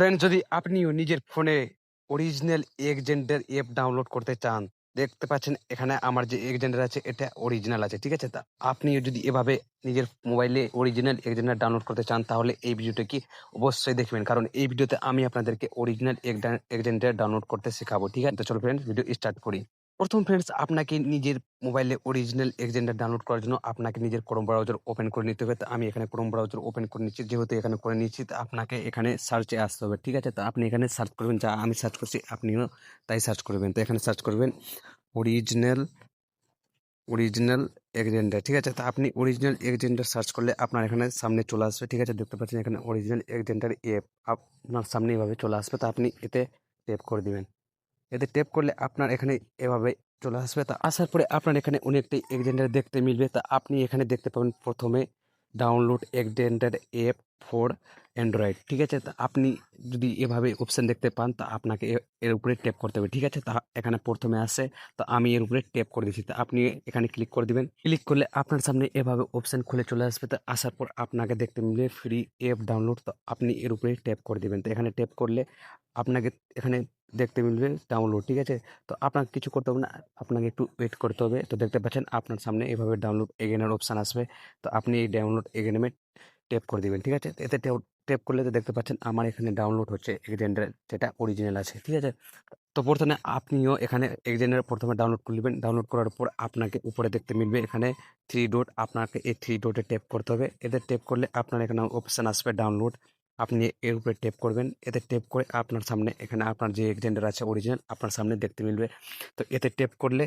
Friend যদি আপনিও নিজের ফোনে অরিজিনাল এক্সজেন্ডের অ্যাপ ডাউনলোড করতে চান, দেখতে পাচ্ছেন এখানে আমার যে এক্সজেন্ডার আছে, এটা অরিজিনাল আছে, ঠিক আছে? তা আপনিও যদি এভাবে নিজের মোবাইলে অরিজিনাল এক্সজেন্ডার ডাউনলোড করতে চান, তাহলে এই ভিডিওটা কি অবশ্যই দেখবেন। কারণ এই ভিডিওতে আমি আপনাদেরকে অরিজিনাল এক্সজেন্ডার ডাউনলোড করতে শেখাবো, ঠিক আছে? তো চলো ফ্রেন্ড ভিডিও স্টার্ট করি। প্রথম ফ্রেন্ডস আপনাকে নিজের মোবাইলে অরিজিনাল এক্সজেন্ডার ডাউনলোড করার জন্য আপনাকে নিজের ক্রোম ব্রাউজার ওপেন করে নিতে হবে। তো আমি এখানে ক্রোম ব্রাউজার ওপেন করে নিচ্ছি। যেহেতু এখানে করে নিচ্ছি, তো আপনাকে এখানে সার্চে আসতে হবে, ঠিক আছে? তো আপনি এখানে সার্চ করবেন। যা আমি সার্চ করছি, আপনিও তাই সার্চ করবেন। তো এখানে সার্চ করবেন অরিজিনাল অরিজিনাল এক্সজেন্ডার ঠিক আছে? তো আপনি অরিজিনাল এক্সজেন্ডার সার্চ করলে আপনার এখানে সামনে চলে আসবে, ঠিক আছে? দেখতে পাচ্ছেন এখানে অরিজিনাল এক্সজেন্ডার অ্যাপ আপনার সামনে এভাবে চলে আসবে। তো আপনি এতে টেপ করে দিবেন। এতে টেপ করলে আপনার এখানে এভাবে চলে আসবে। তা আসার পরে আপনার এখানে অনেকটি এক্সজেন্ডার দেখতে মিলবে। তা আপনি এখানে দেখতে পাবেন প্রথমে download Xender app for Android ঠিক আছে? তা আপনি যদি এভাবে অপশান দেখতে পান, তা আপনাকে এর উপরে ট্যাপ করতে হবে, ঠিক আছে? তা এখানে প্রথমে আসে, তো আমি এর উপরে ট্যাপ করে দিচ্ছি। তা আপনি এখানে ক্লিক করে দিবেন। ক্লিক করলে আপনার সামনে এভাবে অপশান খুলে চলে আসবে। তা আসার পর আপনাকে দেখতে মিলবে ফ্রি অ্যাপ ডাউনলোড তো আপনি এর উপরে ট্যাপ করে দিবেন। তো এখানে ট্যাপ করলে আপনাকে এখানে দেখতে মিলবে ডাউনলোড ঠিক আছে? তো আপনাকে কিছু করতে হবে না, আপনাকে একটু ওয়েট করতে হবে। তো দেখতে পাচ্ছেন, আপনার সামনে এভাবে ডাউনলোড এগেনের অপশান আসবে। তো আপনি এই ডাউনলোড এগেনে ট্যাপ করে দিবেন, ঠিক আছে? এতে ট্যাপ করলে তো দেখতে পাচ্ছেন, আমার এখানে ডাউনলোড হচ্ছে এক্সজেন্ডার যেটা অরিজিনাল আছে, ঠিক আছে? তো প্রথমে আপনিও এখানে এক্সজেন্ডার প্রথমে ডাউনলোড করে নেবেন। ডাউনলোড করার পর আপনাকে উপরে দেখতে মিলবে এখানে থ্রি ডট আপনাকে এই থ্রি ডটে ট্যাপ করতে হবে। এতে ট্যাপ করলে আপনার এখানে অপশান আসবে ডাউনলোড আপনি এর উপরে টেপ করবেন। এতে টেপ করে আপনার সামনে এখানে আপনার যে এক্সজেন্ডার আছে অরিজিনাল আপনার সামনে দেখতে মিলবে। তো এতে টেপ করলে,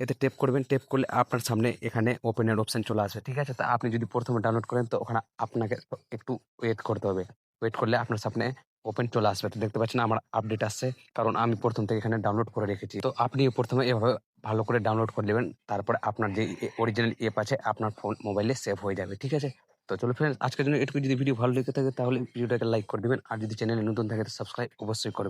এতে টেপ করবেন। টেপ করলে আপনার সামনে এখানে ওপেনের অপশন চলে আসবে। ঠিক আছে? তো আপনি যদি প্রথমে ডাউনলোড করেন, তো ওখানে আপনাকে একটু ওয়েট করতে হবে। ওয়েট করলে আপনার সামনে ওপেন চলে আসবে। তো দেখতে পাচ্ছেন আমার আপডেট আসছে। কারণ আমি প্রথম থেকে এখানে ডাউনলোড করে রেখেছি। তো আপনি প্রথমে এভাবে ভালো করে ডাউনলোড করে নেবেন। তারপরে আপনার যে অরিজিনাল অ্যাপ আছে, আপনার ফোন মোবাইলে সেভ হয়ে যাবে। ঠিক আছে? তো চলো ফ্রেন্ডস আজকের জন্য এটুকু যদি ভিডিও ভালো লেগে থাকে, তাহলে ভিডিওটাকে লাইক করে দেবেন। আর যদি চ্যানেলে নতুন থাকে, তো সাবস্ক্রাইব অবশ্যই করবেন।